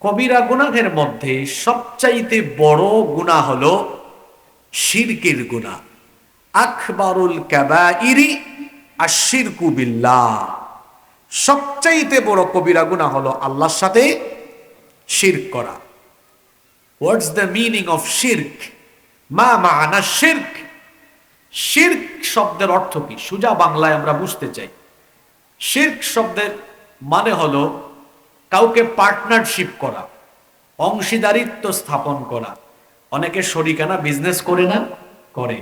কবিরা গুনাহের মধ্যে সবচাইতে বড় গুনাহ হলো শিরকের গুনাহ আকবরুল কাবাইরি আশিরকু বিল্লাহ। সবচাইতে বড় কবিরা গুনাহ হলো আল্লাহর সাথে শিরক করা। হোয়াটস দ্য মিনিং অফ শিরক মা মানা শিরক শিরক শব্দের অর্থ কি? সুজা বাংলায় আমরা বুঝতে চাই। শিরক শব্দের মানে হলো কাউকে পার্টনারশিপ করা, অংশীদারিত্ব স্থাপন করা। অনেকে শরিকানা বিজনেস করে না, করে।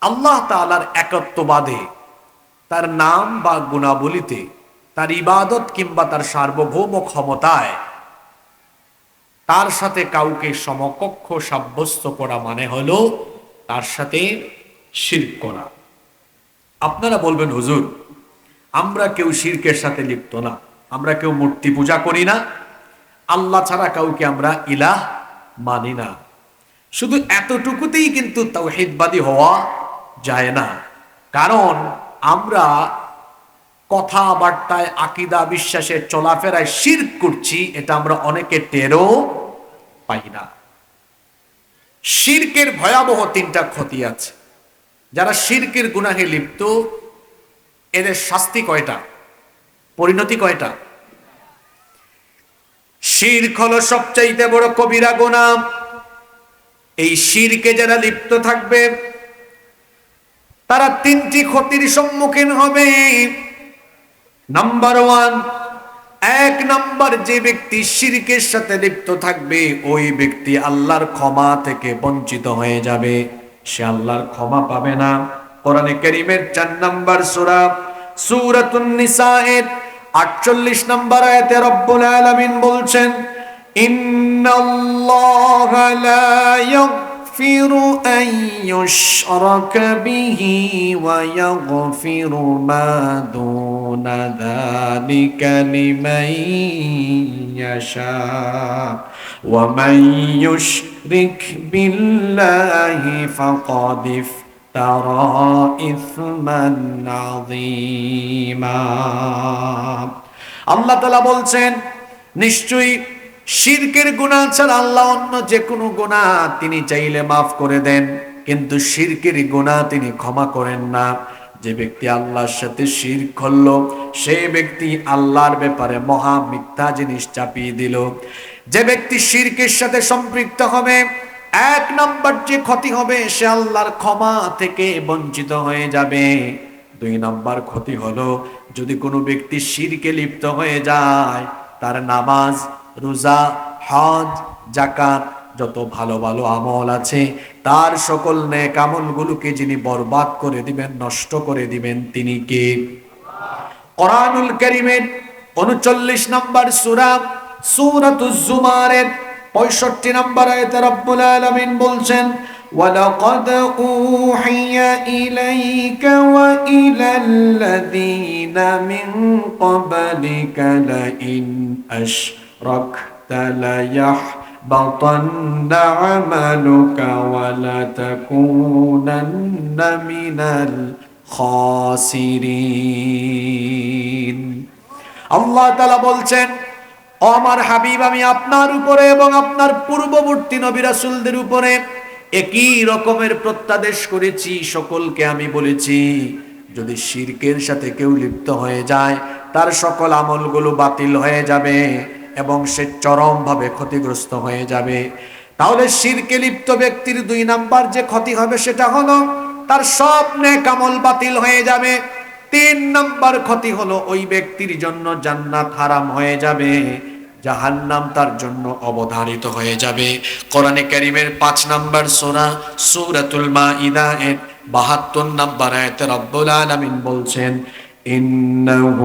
আল্লাহ তাআলার একত্ববাদে তার নাম বা গুণাবলিতে তার ইবাদত কিংবা তার সার্বভৌম ক্ষমতায় তার সাথে কাউকে সমকক্ষ সাব্যস্ত করা মানে হলো তার সাথে শিরক করা। আপনারা বলবেন, হুজুর, আমরা কেউ শিরকের সাথে লিপ্ত না। আমরা কেউ মূর্তি পূজা করি না। আল্লাহ ছাড়া কাউকে আমরা ইলাহ মানি না। শুধু এতটুকুতেই কিন্তু তাওহিদবাদী হওয়া যায় না। কারণ আমরা কথাবার্তায়, আকিদা, বিশ্বাসে, চলাফেরায় শির করছি, এটা আমরা অনেকে টেরও পাই না। শির্কের ভয়াবহ তিনটা ক্ষতি আছে। যারা শির্কের গুনাহে লিপ্ত, এদের শাস্তি কয়টা? পরিণতি কয়টা? শির্ক হলো সবচাইতে বড় কবিরা গোনা এই শিরকে যারা লিপ্ত থাকবে, তারা তিনটি ক্ষতির সম্মুখীন হবে। নাম্বার ওয়ান এক নাম্বার যে ব্যক্তি শিরকের সাথে লিপ্ত থাকবে, ওই ব্যক্তি আল্লাহর ক্ষমা থেকে বঞ্চিত হয়ে যাবে। সে আল্লাহর ক্ষমা পাবে না। কোরআনে কারীমের চার নাম্বার সূরা, সূরাতুন নিসায়ের 48 নম্বর আয়াতে রব্বুল আলামিন বলছেন ইন্নাল্লাহা লা ইয়াগফিরু আন ইউশরাকা বিহি ওয়া ইয়াগফিরু মা দুনা যালিকা লিমান ইয়াশা ওয়া মান ইউশরিক বিল্লাহি ফাকাদ افترى إثما عظيما আল্লাহ তালা বলছেন নিশ্চয়ই শিরকের গুণা ছাড়া আল্লাহ অন্য যে কোনো গুণা তিনি চাইলে মাফ করে দেন কিন্তু শিরকের গুণা তিনি ক্ষমা করেন না যে ব্যক্তি আল্লাহর সাথে শির করল সেই ব্যক্তি আল্লাহর ব্যাপারে মহা মিথ্যা জিনিস চাপিয়ে দিল যে ব্যক্তি শিরকের সাথে সম্পৃক্ত হবে এক নম্বর যে ক্ষতি হবে, সে আল্লাহর ক্ষমা থেকে বঞ্চিত হয়ে যাবে। দুই নম্বর ক্ষতি হলো, যদি কোনো ব্যক্তি শিরকে লিপ্ত হয়ে যায়, তার নামাজ, রোজা, হজ জাকাত যত ভালো ভালো আমল আছে, তার সকল নেক আমলগুলোকে যিনি বরবাদ করে দিবেন, নষ্ট করে দিবেন, তিনি কে? কোরআনুল করিমের উনচল্লিশ নম্বর সুরা, সুরাতুজ জুমারের পঁয়ষট্টি নম্বর আয়তে রব্বুল আলমিন বলছেন ولقد أوحي إليك وإلى الذين من قبلك لئن أشركت ليحبطن عملك ولتكونن من الخاسرين الله تعالى বলছেন ও আমার হাবিব, আমি আপনার উপরে এবং আপনার পূর্ববর্তী নবী রাসূলদের উপরে একই রকমের প্রত্যাদেশ করেছি, সকলকে আমি বলেছি, যদি শিরকের সাথে কেউ লিপ্ত হয়ে যায়, তার সকল আমলগুলো বাতিল হয়ে যাবে এবং সে চরমভাবে ক্ষতিগ্রস্ত হয়ে যাবে। তাহলে শিরকে লিপ্ত ব্যক্তির দুই নাম্বার যে ক্ষতি হবে সেটা হলো, তার সব নেক আমল বাতিল হয়ে যাবে। তিন নাম্বার ক্ষতি হলো ওই ব্যক্তির জন্য জান্নাত হারাম হয়ে যাবে। জাহান্নাম তার জন্য অবধারিত হয়ে যাবে কোরআনে কারিমের পাঁচ নাম্বার সোনা সূরাতুল মাইদা এর বাহাত্তর নাম্বার আয়াতে রব্বুল আলামিন বলছেন إنه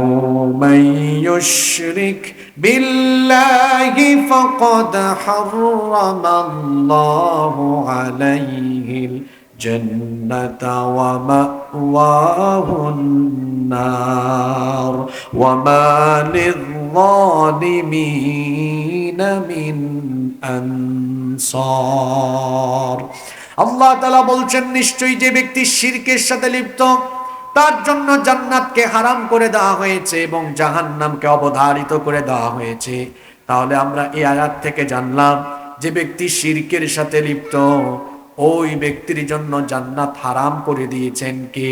من يشرك بالله فقد حرم الله عليه الجنة ومأواه النار وما للظالمين من أنصار আল্লাহ তালা বলছেন নিশ্চয়ই যে ব্যক্তি শিরকের সাথে লিপ্ত তার জন্য জান্নাতকে হারাম করে দেওয়া হয়েছে এবং জাহান্নামকে অবধারিত করে দেওয়া হয়েছে তাহলে আমরা এই আয়াত থেকে জানলাম যে ব্যক্তি শিরকের সাথে লিপ্ত ওই ব্যক্তির জন্য জান্নাত হারাম করে দিয়েছেন কে